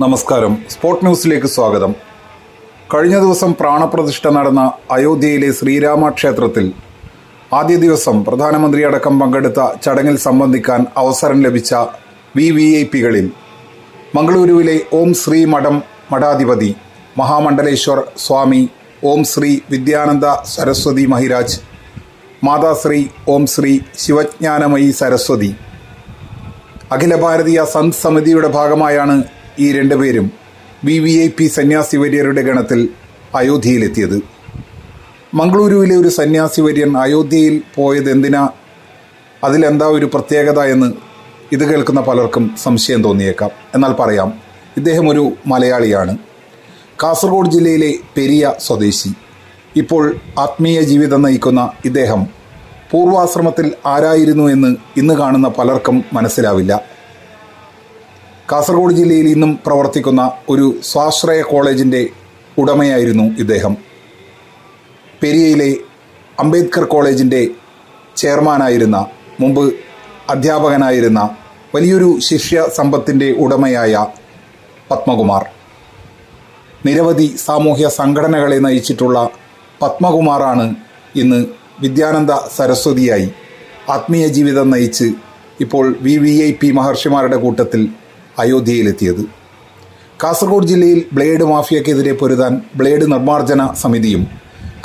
നമസ്കാരം. സ്പോർട്ട് ന്യൂസിലേക്ക് സ്വാഗതം. കഴിഞ്ഞ ദിവസം പ്രാണപ്രതിഷ്ഠ നടന്ന അയോധ്യയിലെ ശ്രീരാമ ക്ഷേത്രത്തിൽ ആദ്യ ദിവസം പ്രധാനമന്ത്രി അടക്കം പങ്കെടുത്ത ചടങ്ങിൽ സംബന്ധിക്കാൻ അവസരം ലഭിച്ച വി വി ഐ പികളിൽ മംഗളൂരുവിലെ ഓം ശ്രീ മഠം മഠാധിപതി മഹാമണ്ഡലേശ്വർ സ്വാമി ഓം ശ്രീ വിദ്യാനന്ദ സരസ്വതി മഹിരാജ് മാതാശ്രീ ഓം ശ്രീ ശിവജ്ഞാനമയി സരസ്വതി. അഖില ഭാരതീയ സന്ത് സമിതിയുടെ ഭാഗമായാണ് ഈ രണ്ടുപേരും വി വി ഐ പി സന്യാസി വര്യരുടെ ഗണത്തിൽ അയോധ്യയിലെത്തിയത്. മംഗളൂരുവിലെ ഒരു സന്യാസി വര്യൻ അയോധ്യയിൽ പോയത് എന്തിനാ? അതിലെന്താ ഒരു പ്രത്യേകത എന്ന് ഇത് കേൾക്കുന്ന പലർക്കും സംശയം തോന്നിയേക്കാം. എന്നാൽ പറയാം ഇദ്ദേഹം ഒരു മലയാളിയാണ്. കാസർഗോഡ് ജില്ലയിലെ പെരിയ സ്വദേശി. ഇപ്പോൾ ആത്മീയ ജീവിതം നയിക്കുന്ന ഇദ്ദേഹം പൂർവാശ്രമത്തിൽ ആരായിരുന്നു എന്ന് ഇന്ന് കാണുന്ന പലർക്കും മനസ്സിലാവില്ല. കാസർഗോഡ് ജില്ലയിൽ ഇന്നും പ്രവർത്തിക്കുന്ന ഒരു സ്വാശ്രയ കോളേജിന്റെ ഉടമയായിരുന്നു ഇദ്ദേഹം. പെരിയയിലെ അംബേദ്കർ കോളേജിന്റെ ചെയർമാനായിരുന്ന മുമ്പ് അധ്യാപകനായിരുന്ന വലിയൊരു ശിഷ്യ സമ്പത്തിന്റെ ഉടമയായ പത്മകുമാർ. നിരവധി സാമൂഹ്യ സംഘടനകളെ നയിച്ചിട്ടുള്ള പത്മകുമാറാണ് ഇന്ന് വിദ്യാനന്ദ സരസ്വതിയായി ആത്മീയ ജീവിതം നയിച്ച് ഇപ്പോൾ വി വി ഐ പി മഹർഷിമാരുടെ കൂട്ടത്തിൽ അയോധ്യയിലെത്തിയത്. കാസർഗോഡ് ജില്ലയിൽ ബ്ലേഡ് മാഫിയക്കെതിരെ പൊരുതാൻ ബ്ലേഡ് നിർമ്മാർജന സമിതിയും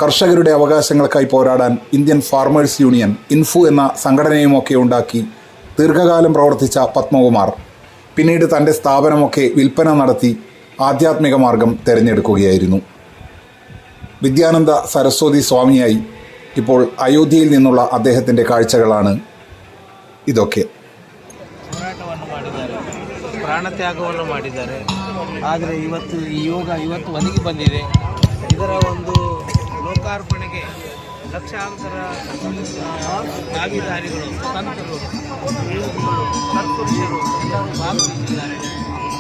കർഷകരുടെ അവകാശങ്ങൾക്കായി പോരാടാൻ ഇന്ത്യൻ ഫാർമേഴ്സ് യൂണിയൻ ഇൻഫു എന്ന സംഘടനയുമൊക്കെ ഉണ്ടാക്കി ദീർഘകാലം പ്രവർത്തിച്ച പത്മകുമാർ. പിന്നീട് തന്റെ സ്ഥാപനമൊക്കെ വിൽപ്പന നടത്തി ആധ്യാത്മിക മാർഗം തിരഞ്ഞെടുക്കുകയായിരുന്നു. വിദ്യാനന്ദ സരസ്വതി സ്വാമിയായി ഇപ്പോൾ അയോധ്യയിൽ നിന്നുള്ള അദ്ദേഹത്തിന്റെ കാഴ്ചകളാണ് ഇതൊക്കെ. ಪ್ರಾಣತ್ಯಾಗವನ್ನು ಮಾಡಿದ್ದಾರೆ. ಆದರೆ ಇವತ್ತು ಈ ಯೋಗ ಇವತ್ತು ಒದಗಿ ಬಂದಿದೆ. ಇದರ ಒಂದು ಲೋಕಾರ್ಪಣೆಗೆ ಲಕ್ಷಾಂತರ ಭಾಗಿದಾರಿಗಳು, ಸಂತರು ಸತ್ಪುರುಷರು ಎಲ್ಲರೂ ಭಾಗವಹಿಸಿದ್ದಾರೆ.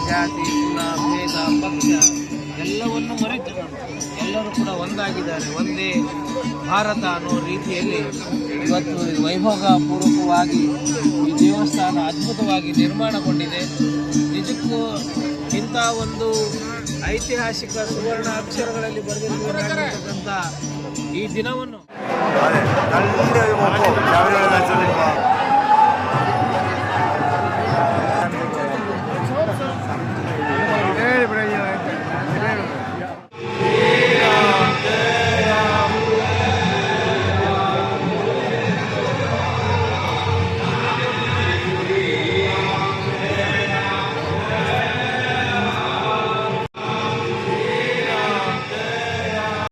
ಜಾತಿ, ಕುಲ, ಭೇದ, ಪಕ್ಷ ಎಲ್ಲವನ್ನು ಮರೆತು ಎಲ್ಲರೂ ಕೂಡ ಒಂದಾಗಿದ್ದಾರೆ, ಒಂದೇ ಭಾರತ ಅನ್ನೋ ರೀತಿಯಲ್ಲಿ ಇವತ್ತು ವೈಭೋಗಪೂರ್ವಕವಾಗಿ ಈ ದೇವಸ್ಥಾನ ಅದ್ಭುತವಾಗಿ ನಿರ್ಮಾಣಗೊಂಡಿದೆ. ನಿಜಕ್ಕೂ ಇಂಥ ಒಂದು ಐತಿಹಾಸಿಕ ಸುವರ್ಣ ಅಕ್ಷರಗಳಲ್ಲಿ ಬರೆದಿರುವಂತಹ ಈ ದಿನವನ್ನು